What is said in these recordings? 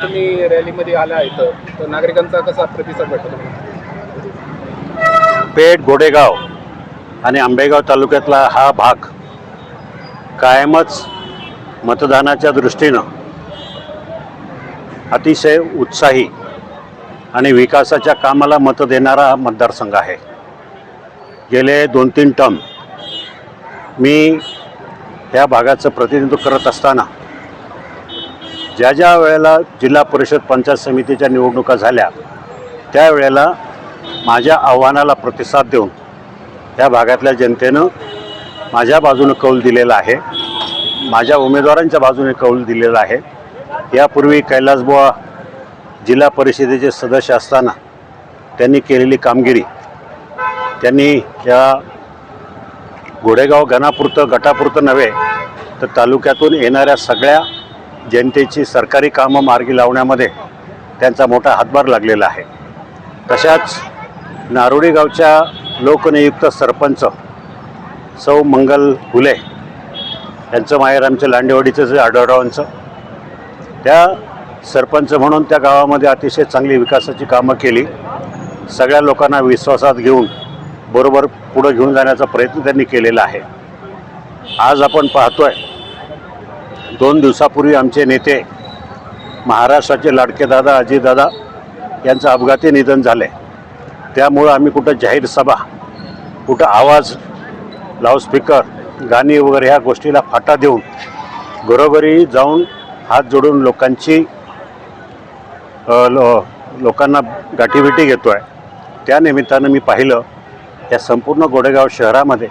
तुम्ही रॅलीमध्ये आला आहे तर नागरिकांचा कसा प्रतिसाद भेटतो पेठ गोडेगाव आणि आंबेगाव तालुक्यातला हा भाग कायमच मतदानाच्या दृष्टीनं अतिशय उत्साही आणि विकासाच्या कामाला मत देणारा हा मतदारसंघ आहे. गेले दोन तीन टर्म मी या भागाचं प्रतिनिधित्व करत असताना ज्या ज्या वेळेला जिल्हा परिषद पंचायत समितीच्या निवडणुका झाल्या त्यावेळेला माझ्या आव्हानाला प्रतिसाद देऊन या भागातल्या जनतेनं माझ्या बाजूनं कौल दिलेला आहे माझ्या उमेदवारांच्या बाजूने कौल दिलेला आहे. यापूर्वी कैलासबुवा जिल्हा परिषदेचे सदस्य असताना त्यांनी केलेली कामगिरी त्यांनी या घोडेगाव घनापुरतं गटापुरतं नव्हे तर तालुक्यातून येणाऱ्या सगळ्या जनतेची सरकारी कामं मार्गी लावण्यामध्ये त्यांचा मोठा हातभार लागलेला आहे. तशाच नारोडी गावच्या लोकनियुक्त सरपंच सौ मंगल फुले यांचं माहेर आमच्या लांडेवाडीचं जे आढळरावांचं त्या सरपंच म्हणून त्या गावामध्ये अतिशय चांगली विकासाची कामं केली. सगळ्या लोकांना विश्वासात घेऊन बरोबर पुढं घेऊन जाण्याचा प्रयत्न त्यांनी केलेला आहे. आज आपण पाहतो आहे दोन दिवसापूर्वी आमचे नेते महाराष्ट्राचे लाडके दादा अजितदादा यांचं अपघाती निधन झाले. त्यामुळं आम्ही कुठं जाहीर सभा कुठं आवाज लाऊडस्पीकर गाणी वगैरे ह्या गोष्टीला फाटा देऊन घरोघरी जाऊन हात जोडून लोकांची लो लोकांना गाठीभेटी घेतो आहे त्यानिमित्तानं मी पाहिलं या संपूर्ण गोडेगाव शहरामध्ये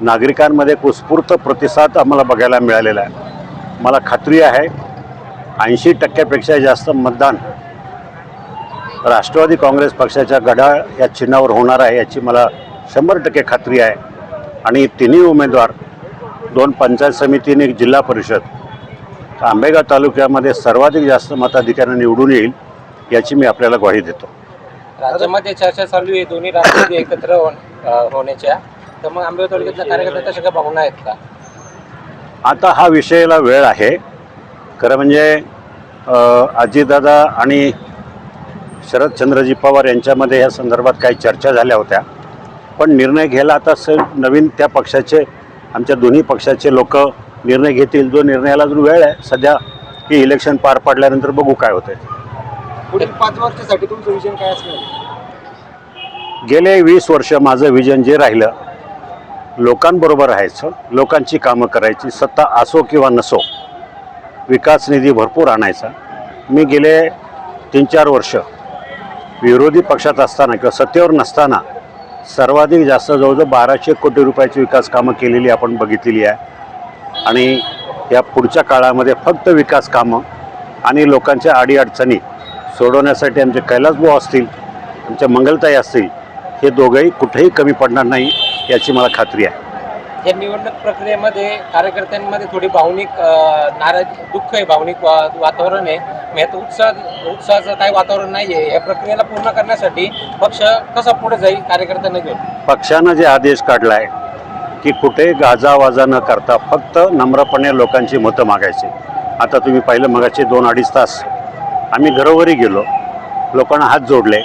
नागरिकांमध्ये उत्स्फूर्त प्रतिसाद आम्हाला बघायला मिळालेला आहे. मला खात्री आहे ऐंशी टक्क्यापेक्षा जास्त मतदान राष्ट्रवादी काँग्रेस पक्षाच्या गडाळ या चिन्हावर होणार आहे याची मला शंभर टक्के खात्री आहे. आणि तिन्ही उमेदवार दोन पंचायत समितीने एक जिल्हा परिषद आंबेगाव तालुक्यामध्ये सर्वाधिक जास्त मताधिकाऱ्यांना निवडून येईल याची मी आपल्याला ग्वाही देतो. राज्यामध्ये चर्चा चालू आहे दोन्ही राष्ट्रवादी एकत्र होण्याच्या. तर मग आंबेगाव तालुक्यातल्या कार्यकर्त्या तशा भावना आहेत का? आता हा विषयाला वेळ आहे. खरं म्हणजे अजितदादा आणि शरदचंद्रजी पवार यांच्यामध्ये या संदर्भात काही चर्चा झाल्या होत्या. पण निर्णय घ्यायला आता स नवीन त्या पक्षाचे आमच्या दोन्ही पक्षाचे लोक निर्णय घेतील. जो निर्णयाला अजून वेळ आहे सध्या की इलेक्शन पार पडल्यानंतर बघू काय होतंय. पुढील पाच वर्षासाठी तुमचं विजन काय असणार गेले वीस वर्ष माझं विजन जे राहिलं लोकांबरोबर राहायचं लोकांची कामं करायची सत्ता असो किंवा नसो विकास निधी भरपूर आणायचा. मी गेले तीन चार वर्ष विरोधी पक्षात असताना किंवा सत्तेवर नसताना सर्वाधिक जास्त जवळजवळ बाराशे कोटी रुपयाची विकास कामं केलेली आपण बघितलेली आहे. आणि या पुढच्या काळामध्ये फक्त विकास कामं आणि लोकांच्या अडीअडचणी सोडवण्यासाठी आमचे कैलासभाऊ असतील आमच्या मंगलताई असतील हे दोघंही कुठेही कमी पडणार नाही. याची मला खात्री आहे. या निवडणूक प्रक्रियेमध्ये कार्यकर्त्यांमध्ये थोडी भावनिक नाराज दुःख आहे भावनिक वा- वातावरण आहे. यात उत्साह उत्साहाचं काही वातावरण नाही आहे या प्रक्रियेला पूर्ण करण्यासाठी पक्ष कसा पुढे जाईल कार्यकर्त्यांना घेऊन? पक्षानं जे आदेश काढला आहे की कुठे गाजावाजा न करता फक्त नम्रपणे लोकांची मतं मागायची. आता तुम्ही पाहिलं मगाचे दोन अडीच तास आम्ही घरोघरी गेलो. लोकांना हात जोडले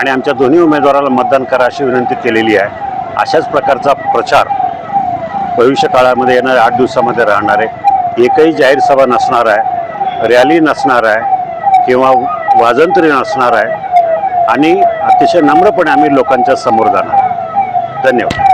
आणि आमच्या दोन्ही उमेदवाराला मतदान करा अशी विनंती केलेली आहे. अशाच प्रकारचा प्रचार भविष्य काळामध्ये येणाऱ्या आठ दिवसामध्ये राहणार आहे. एकही जाहीर सभा नसणार आहे रॅली नसणार आहे किंवा वाजंत्री नसणार आहे. आणि अतिशय नम्रपणे आम्ही लोकांच्या समोर जाणार. धन्यवाद.